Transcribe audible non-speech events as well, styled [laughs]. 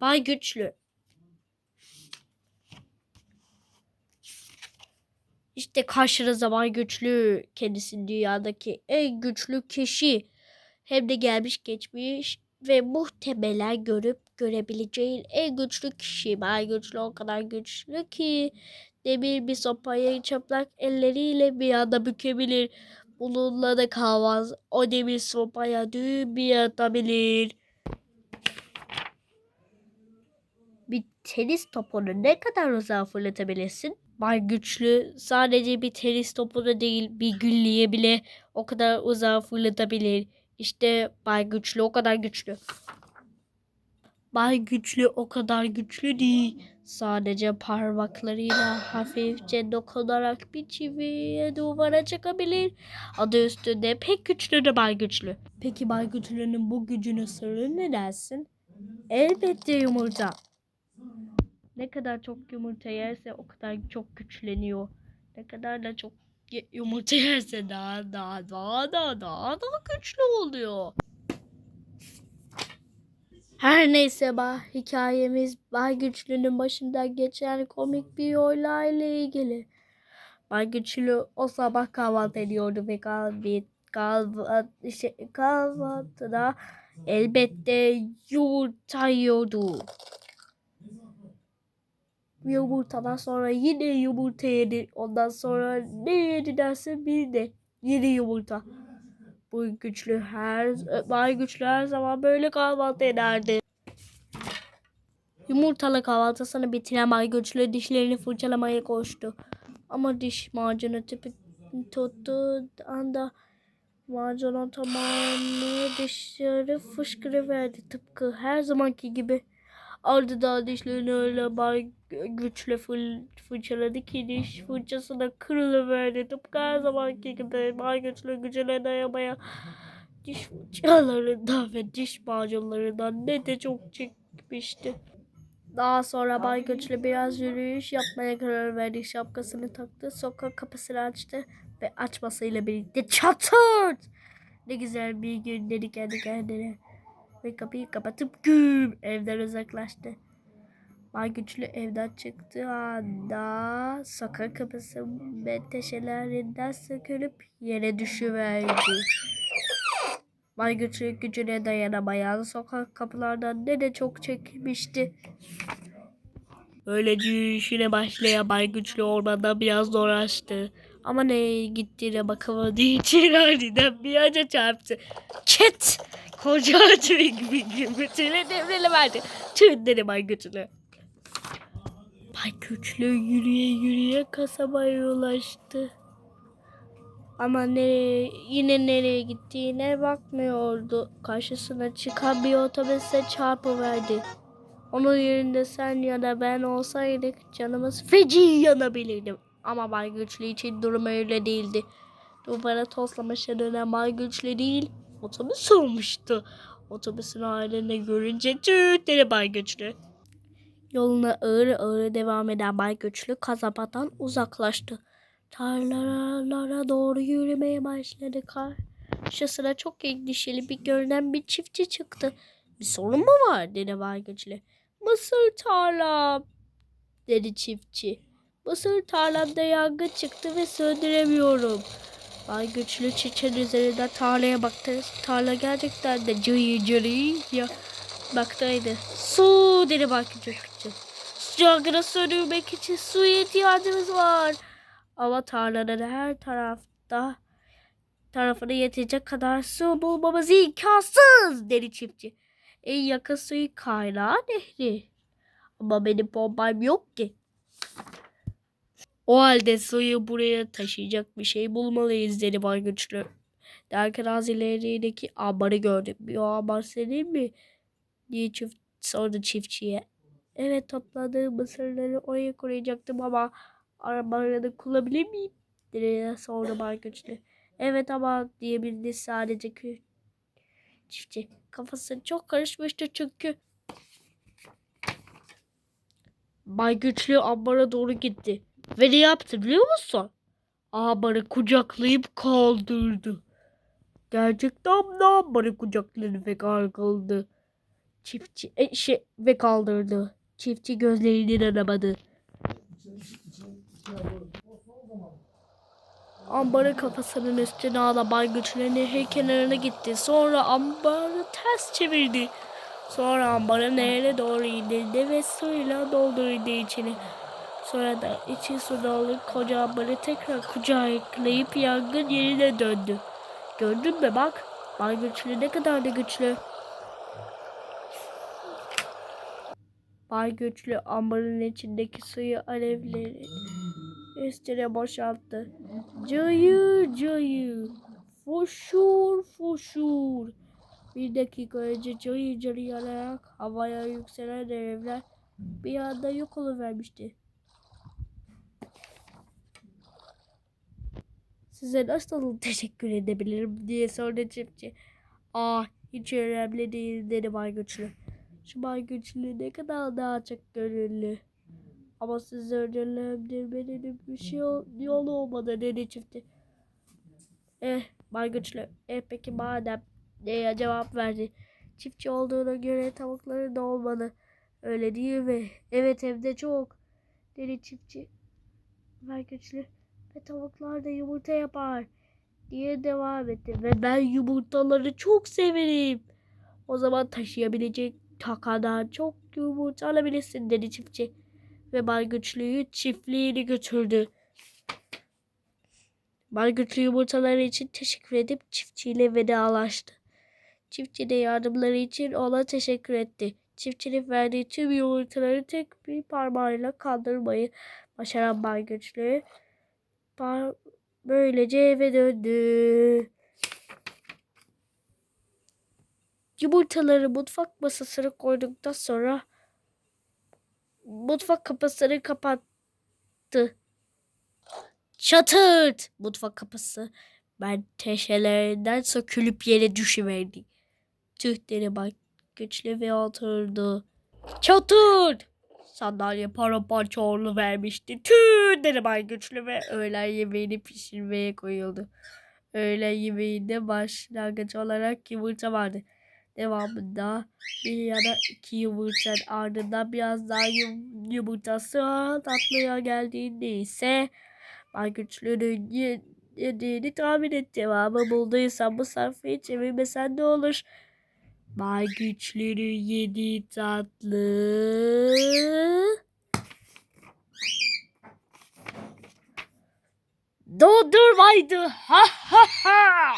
Bay Güçlü. İşte karşınızda Bay Güçlü. Kendisi dünyadaki en güçlü kişi. Hem de gelmiş geçmiş ve muhtemelen görüp görebileceğin en güçlü kişi. Bay Güçlü o kadar güçlü ki demir bir sopayı çıplak elleriyle bir anda bükebilir. Bununla da kalmaz. O demir sopaya düğüm bir atabilir. Bir tenis topunu ne kadar uzağa fırlatabilirsin? Bay Güçlü sadece bir tenis topunu değil bir güllüye bile o kadar uzağa fırlatabilir. İşte Bay Güçlü o kadar güçlü. Bay Güçlü o kadar güçlü değil. Sadece parmaklarıyla hafifçe dokunarak bir çiviye duvara çıkabilir. Adı üstünde pek güçlü de Bay Güçlü. Peki Bay Güçlü'nün bu gücünün sırrı ne dersin? Elbette yumurta. Ne kadar çok yumurta yerse o kadar çok güçleniyor. Ne kadar da çok yumurta yerse daha daha daha daha daha daha güçlü oluyor. Her neyse bah hikayemiz Bay Güçlü'nün başından geçen komik bir olayla ilgili. Bay Güçlü o sabah kahvaltı ediyordu ve kahvaltı, kahvaltı, şey, kahvaltıda elbette yumurta yiyordu. Yumurtadan sonra yine yumurta yedi. Ondan sonra ne yedi dersin bir de yine yumurta. Bu güçlü her Bay güçlü her zaman böyle kahvaltı ederdi. Yumurtalı kahvaltısını bitiren Bay Güçlü dişlerini fırçalamaya koştu. Ama diş macunu tipi tuttuğu anda macunun tamamı dişleri fışkırıverdi tıpkı her zamanki gibi. Ardından dişlerini öyle Bay Güçlü fır, fırçaladı ki diş fırçasına kırılıverdi. Tıpkı her zamanki gibi Bay Güçlü gücüne dayanmaya diş fırçalarından ve diş macunlarından ne de çok çekmişti. Daha sonra Bay Güçlü biraz yürüyüş yapmaya karar verdi. Şapkasını taktı, sokak kapısını açtı ve açmasıyla birlikte çatırt! Ne güzel bir gün dedi kendi kendine. Ve kapıyı kapatıp güm evden uzaklaştı. Bay Güçlü evden çıktığı anda sokak kapısı menteşelerinden sökülüp yere düşüverdi. Bay Güçlü gücüne dayanamayan sokak kapılardan ne de çok çekmişti. Böylece yürüyüşüne başlayan Bay Güçlü ormanda biraz dolaştı. Ama nereye gittiğine bakamadığı için [laughs] aniden bir ağaca çarptı. Çet! Koca ağacı gibi gümrütüyle devreli verdi. Tüh dedi Bay yürüye yürüye kasabaya ulaştı. Ama nereye, yine nereye gittiğine bakmıyordu. Karşısına çıkan bir otobüse çarpıverdi. Onun yerinde sen ya da ben olsaydık canımız feci yanabilirdi. Ama Bay Güçlü için durum öyle değildi. Duvara toslamışa dönen Bay Güçlü değil, otobüs olmuştu. Otobüsün halini görünce tüh dedi Bay Güçlü. Yoluna ağır ağır devam eden Bay Güçlü kasabadan uzaklaştı. Tarlalara doğru yürümeye başladı. Karşısına çok endişeli bir görünen bir çiftçi çıktı. Bir sorun mu var dedi Bay Güçlü. Mısır tarlam dedi çiftçi. Mısır tarlamda yangın çıktı ve söndüremiyorum. Bay Güçlü çiçeğin üzerinden tarlaya baktı. Tarla gerçekten de cırı cırı ya baktaydı. Su dedi Bay Güçlü. Yangını söndürmek için suya ihtiyacımız var. Ama tarlanın her tarafta tarafına yetecek kadar su bulmamız imkansız dedi çiftçi. En yakın suyu kaynağı nehri. Ama benim bombam yok ki. O halde suyu buraya taşıyacak bir şey bulmalıyız dedi Bay Güçlü. Derken az ilerideki ambarı gördüm. Bir o ambar senin mi? diye çift, sordu çiftçiye. Evet topladığım mısırları oraya koyacaktım ama arabalarını kullanabilir miyim? diye sordu Bay Güçlü. Evet ama diyebildi sadece kü çiftçi. Kafası çok karışmıştı çünkü. Bay Güçlü ambara doğru gitti. Ve ne yaptı biliyor musun? Ambarı kucaklayıp kaldırdı. Gerçekten de ambarı kucakladı ve kalkıldı. Çiftçi e, şey, ve kaldırdı. Çiftçi gözlerini inanamadı. Ambarın kafasının üstüne güçlü nehir kenarına gitti. Sonra ambarı ters çevirdi. Sonra ambarı nehre doğru indirdi ve suyla doldurdu içini. Sonra da içi su dolu koca ambarı tekrar kucaklayıp yangın yerine döndü. Gördün mü bak? Bay güçlü ne kadar da güçlü. Bay güçlü ambarın içindeki suyu alevleri üstüne boşalttı. Cayır cayır, foşur foşur. Bir dakika önce cayır cayır yanarak havaya yükselen alevler bir anda yok oluvermişti. Size nasıl [laughs] teşekkür edebilirim diye sordu çiftçi. Ah hiç önemli değil dedi Bay. Şu Bay ne kadar daha çok gönüllü. Ama size ödüllendirmenin bir şey ol- yolu olmadı dedi çiftçi. Eh Bay Güçlü. Eh peki madem diye cevap verdi. Çiftçi olduğuna göre tavukları da olmalı. Öyle değil mi? Evet hem de çok. Dedi çiftçi. Bay. Ve tavuklar da yumurta yapar. Diye devam etti. Ve ben yumurtaları çok severim. O zaman taşıyabilecek kadar çok yumurta alabilirsin dedi çiftçi. Ve Bay Güçlü'yü çiftliğine götürdü. Bay Güçlü yumurtaları için teşekkür edip çiftçiyle vedalaştı. Çiftçi de yardımları için ona teşekkür etti. Çiftçinin verdiği tüm yumurtaları tek bir parmağıyla kaldırmayı başaran Bay Güçlü par- böylece eve döndü. Yumurtaları mutfak masasına koyduktan sonra mutfak kapısını kapattı. Çatırt! Mutfak kapısı menteşelerinden sökülüp yere düşüverdi. Tüh bak güçlü ve oturdu. Çatırt! Sandalye paramparça orlu vermişti. Tüh dedi bay güçlü ve öğlen yemeğini pişirmeye koyuldu. Öğlen yemeğinde başlangıç olarak yumurta vardı. Devamında bir ya da iki yumurta ardından biraz daha yum, yumurtası tatlıya geldiğinde ise Bay Güçlü'nün ye- yediğini tahmin et. Cevabı bulduysan bu sayfayı çevirmesen ne olur? Bay Güçlü'nün yediği tatlı... Dondurmaydı. Ha ha ha.